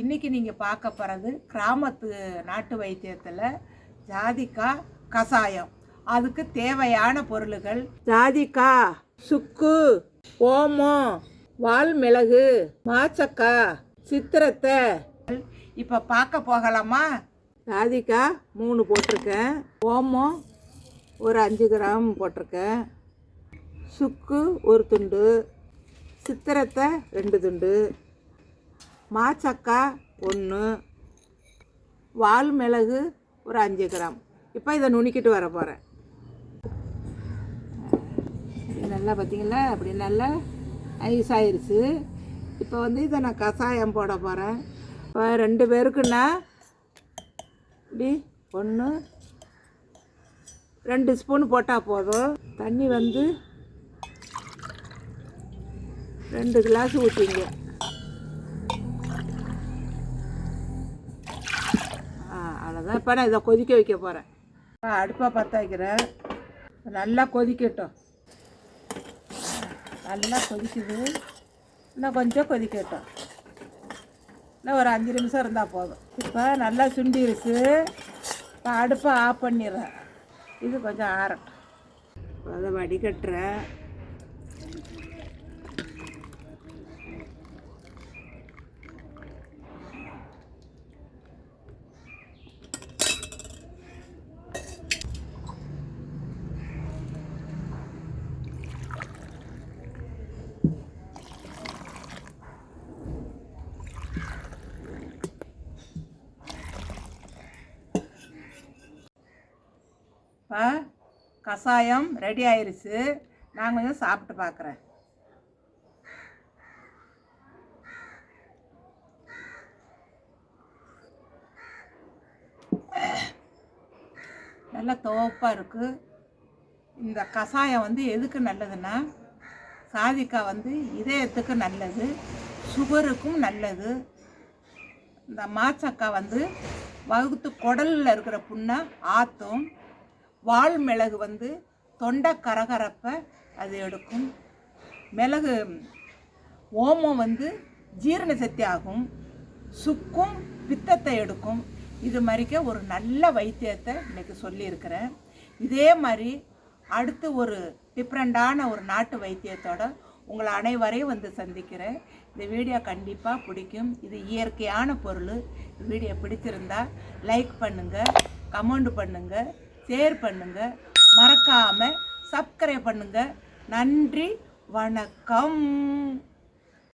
இன்னைக்கு நீங்கள் பார்க்க போகிறது கிராமத்து நாட்டு வைத்தியத்தில் ஜாதிக்காய் கஷாயம். அதுக்கு தேவையான பொருள்கள் ஜாதிக்காய் சுக்கு ஓமம் வால்மிளகு மாச்சக்காய் சித்திரத்தை. இப்போ பார்க்க போகலாமா? ஜாதிக்காய் மூணு போட்டிருக்கேன். ஓமம் ஒரு அஞ்சு கிராம் போட்டிருக்கேன். சுக்கு ஒரு துண்டு சித்திரத்தை ரெண்டு துண்டு. மாச்சக்காய் ஒன்று வால் மிளகு ஒரு அஞ்சு கிராம். இப்போ இதை நுணுக்கிட்டு வர போகிறேன் நல்லா பார்த்தீங்களா அப்படி நல்லா ஐஸ் ஆயிடுச்சு இப்போ வந்து இதை நான் கஷாயம் போட போகிறேன் இப்போ ரெண்டு பேருக்குன்னா இப்படி ஒன்று ரெண்டு ஸ்பூன் போட்டால் போதும். தண்ணி வந்து ரெண்டு கிளாஸ் ஊற்றிங்க அவ்வளோதான் இப்போ நான் இதை கொதிக்க வைக்க போகிறேன் அடுப்பை பற்ற வைக்கிறேன். நல்லா கொதிக்கட்டும். நல்லா கொதிக்குது. இன்னும் கொஞ்சம் கொதிக்கட்டும். இன்னும் ஒரு அஞ்சு நிமிஷம் இருந்தால் போதும். இப்போ நல்லா சுண்டிருச்சு. இப்போ அடுப்பை ஆஃப் பண்ணிடுறேன். இது கொஞ்சம் ஆறட்டும். அதை வடிகட்டுறேன். இப்போ கஷாயம் ரெடி ஆயிடுச்சு நான் கொஞ்சம் சாப்பிட்டு பார்க்குறேன் நல்லா துவப்பாக இருக்குது இந்த கஷாயம் வந்து எதுக்கு நல்லதுன்னா சாதிக்காய் வந்து இதயத்துக்கு நல்லது சுகருக்கும் நல்லது. இந்த மாச்சக்காய் வந்து வகுத்து குடலில் இருக்கிற புண்ணை ஆற்றும் வால் மிளகு வந்து தொண்டை கரகரப்பை அது எடுக்கும். மிளகு ஓமம் வந்து ஜீரண சக்தி ஆகும். சுக்கும் பித்தத்தை எடுக்கும். இது மாதிரிக்க ஒரு நல்ல வைத்தியத்தை இன்றைக்கி சொல்லியிருக்கிறேன். இதே மாதிரி அடுத்து ஒரு டிஃப்ரெண்டான ஒரு நாட்டு வைத்தியத்தோட உங்களை அனைவரையும் வந்து சந்திக்கிறேன். இந்த வீடியோ கண்டிப்பாக பிடிக்கும். இது இயற்கையான பொருள். வீடியோ பிடிச்சிருந்தா லைக் பண்ணுங்கள் கமெண்ட் பண்ணுங்கள் ஷேர் பண்ணுங்கள் மறக்காமல் சப்ஸ்கிரைப் பண்ணுங்கள் நன்றி வணக்கம்.